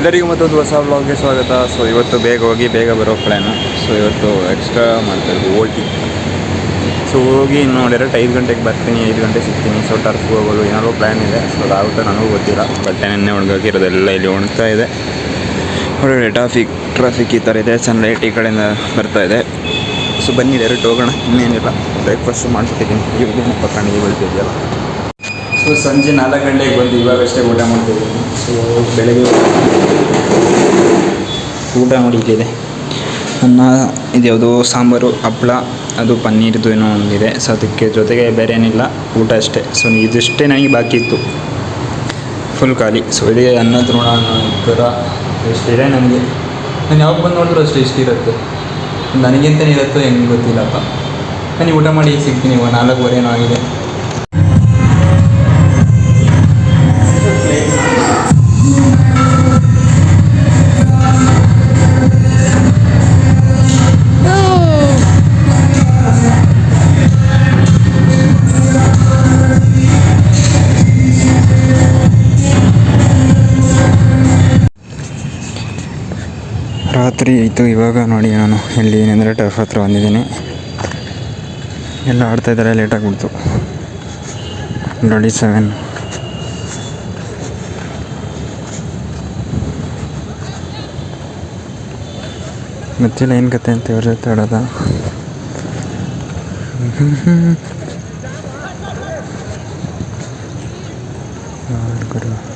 ಎಲ್ಲರಿಗೂ ಮತ್ತೊಂದು ಹೊಸ ಬ್ಲಾಗ್ಗೆ ಸ್ವಾಗತ. ಸೊ ಇವತ್ತು ಬೇಗ ಹೋಗಿ ಬೇಗ ಬರೋ ಪ್ಲ್ಯಾನು ಸೊ ಇವತ್ತು ಎಕ್ಸ್ಟ್ರಾ ಮಾಡ್ತಾ ಇದ್ವಿ ಓಲ್ಟಿ ಸೊ ಹೋಗಿ ಇನ್ನು ಡೈರೆಕ್ಟ್ ಐದು ಗಂಟೆಗೆ ಬರ್ತೀನಿ, ಐದು ಗಂಟೆ ಸಿಗ್ತೀನಿ. ಸೊ ಟರ್ಫ್ ಹೋಗೋದು ಏನಾದರೂ ಪ್ಲ್ಯಾನ್ ಇದೆ. ಸೊ ಅದಾಗುತ್ತೆ ನನಗೂ ಗೊತ್ತಿಲ್ಲ. ಬಟ್ಟೆ ನೆನ್ನೆ ಒಣಗಾಕಿರೋದೆಲ್ಲ ಇಲ್ಲಿ ಒಣಗ್ತಾ ಇದೆ. ಹೊರಗಡೆ ಟ್ರಾಫಿಕ್ ಟ್ರಾಫಿಕ್ ಈ ಥರ ಇದೆ. ಸನ್ಲೈಟ್ ಈ ಕಡೆಯಿಂದ ಬರ್ತಾ ಇದೆ. ಸೊ ಬನ್ನಿ ಡೈರೆಕ್ಟ್ ಹೋಗೋಣ. ಇನ್ನೇನಿಲ್ಲ. ಬ್ರೇಕ್ಫಾಸ್ಟು ಮಾಡಿಸ್ಬಿಟ್ಟಿದ್ದೀನಿ ಇವಾಗ ಕಣ್ಣಿಗೆ ಬೀಳ್ತಿದೆಯಲ್ಲ. ಸೊ ಸಂಜೆ ನಾಲ್ಕು ಗಂಟೆಗೆ ಬಂದು ಇವಾಗಷ್ಟೇ ಊಟ ಮಾಡ್ತಿದ್ದೀನಿ ಸೊ ಬೆಳಗ್ಗೆ ಊಟ ನೋಡಿ ಇಲ್ಲಿದೆ ಅನ್ನ ಇದ್ಯಾವುದೋ ಸಾಂಬಾರು ಹಪ್ಪಳ ಅದು ಪನ್ನೀರ್ದು ಏನೋ ಒಂದಿದೆ. ಸೊ ಅದಕ್ಕೆ ಜೊತೆಗೆ ಬೇರೆ ಏನಿಲ್ಲ, ಊಟ ಅಷ್ಟೇ. ಸೊ ಇದಿಷ್ಟೇ ನನಗೆ ಬಾಕಿ ಇತ್ತು. ಫುಲ್ ಖಾಲಿ. ಸೊ ಇದೇ ಅನ್ನದ ಋಣ ಅನ್ನೋ ಥರ ಎಷ್ಟಿದೆ ನನಗೆ. ನಾನು ಯಾವಾಗ ಬಂದು ನೋಡಿದ್ರು ಅಷ್ಟು ಇಷ್ಟಿರುತ್ತೆ. ನನಗಿಂತನೇ ಇರುತ್ತೋ ಹೆಂಗೆ ಗೊತ್ತಿಲ್ಲಪ್ಪ. ನಾನು ಊಟ ಮಾಡಿ ಸಿಗ್ತೀನಿ ಇವಾಗ ನಾಲ್ಕುವರೆ ಏನೋ ಆಗಿದೆ. ರಾತ್ರಿ ಆಯಿತು, ಇವಾಗ ನೋಡಿ ನಾನು ಇಲ್ಲಿ ಏನಂದರೆ ಟರ್ಫ್ ಹತ್ರ ಬಂದಿದ್ದೀನಿ. ಎಲ್ಲ ಆಡ್ತಾಯಿದ್ದಾರೆ ಇದ್ದಾರೆ ಲೇಟ್ ಆಗಿಬಿಡ್ತು. ನೋಡಿ ಸೆವೆನ್ ಗೊತ್ತಿಲ್ಲ ಏನು ಕತೆ ಅಂತ ಇವ್ರ ಜೊತೆ ಆಡೋದ.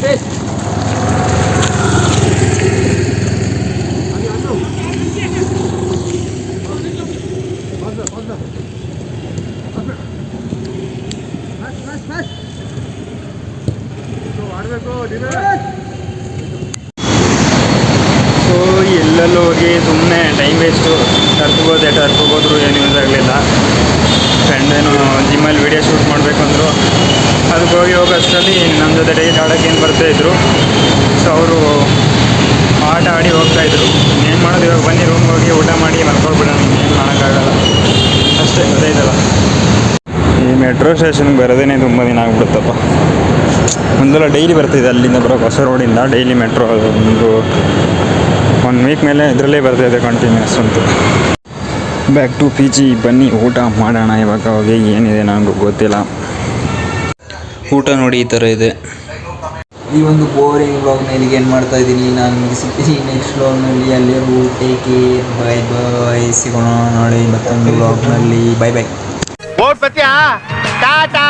Let's go, let's go. So ಎಲ್ಲೆಲ್ಲೂ ಹೋಗಿ ಸುಮ್ಮನೆ ಟೈಮ್ ವೇಸ್ಟು ಟರ್ಫ್ಗೆ ಎಟ್ ಹೋದ್ರು ಏನು ಯೂಸ್ ಆಗಲಿಲ್ಲ. ಫ್ರೆಂಡ್ ಏನು ಜಿಮ್ಮಲ್ಲಿ ವೀಡಿಯೋ ಶೂಟ್ ಮಾಡಬೇಕು ಅಂದರು ಅದಕ್ಕೆ ಹೋಗಿ ಹೋಗೋಷ್ಟರಲ್ಲಿ ನಮ್ಮ ಜೊತೆ ಡೈಲಿ ಆಡೋಕ್ಕೇನು ಬರ್ತಾಯಿದ್ರು ಸೊ ಅವರು ಆಟ ಆಡಿ ಹೋಗ್ತಾಯಿದ್ರು ಏನು ಮಾಡೋದು, ಇವಾಗ ಬನ್ನಿ ರೂಮ್ಗೆ ಹೋಗಿ ಊಟ ಮಾಡಿ ಮಲ್ಕೊಳ್ಬಿಡೋಣ ಏನು ಮಾಡೋಕ್ಕಾಗಲ್ಲ. ಅಷ್ಟೇ ಗೊತ್ತಾಯ್ತಲ್ಲ ಈ ಮೆಟ್ರೋ ಸ್ಟೇಷನ್ಗೆ ಬರೋದೇನೆ ತುಂಬ ದಿನ ಆಗ್ಬಿಡುತ್ತಪ್ಪ. ಒಂದೆಲ್ಲ ಡೈಲಿ ಬರ್ತಿದೆ ಅಲ್ಲಿಂದ ಬರೋಕೆ ಹೊಸ ರೋಡಿಂದ ಡೈಲಿ ಮೆಟ್ರೋ ಒಂದು ಒನ್ ವೀಕ್ ಮೇಲೆ ಇದರಲ್ಲೇ ಬರ್ತಾಯಿದೆ ಕಂಟಿನ್ಯೂಸ್ ಅಂತೂ. ಬ್ಯಾಕ್ ಟು ಪಿ ಜಿ ಬನ್ನಿ ಊಟ ಮಾಡೋಣ ಇವಾಗ ಹೋಗಿ ಏನಿದೆ ನನಗೂ ಗೊತ್ತಿಲ್ಲ. ಊಟ ನೋಡಿ ಈ ಥರ ಇದೆ. ಈ ಒಂದು ಬೋರಿಂಗ್ ಬ್ಲಾಗ್ನ ಇಲ್ಲಿಗೆ ಏನು ಮಾಡ್ತಾ ಇದ್ದೀನಿ. ನಾನು ಮುಗಿಸಿದ್ದೀನಿ ನೆಕ್ಸ್ಟ್ ಬ್ಲಾಗ್ನಲ್ಲಿ ಅಲ್ಲಿರೋ ಟೇಕ್ ಕೇರ್ ಬೈ ಬೈ ಸಿಗೋಣ ನಾಳೆ ಮತ್ತೊಂದು ಬ್ಲಾಗ್ನಲ್ಲಿ ಬೈ ಬೈ ಓಟ್ ಪತಿಯಾ ಟಾಟಾ?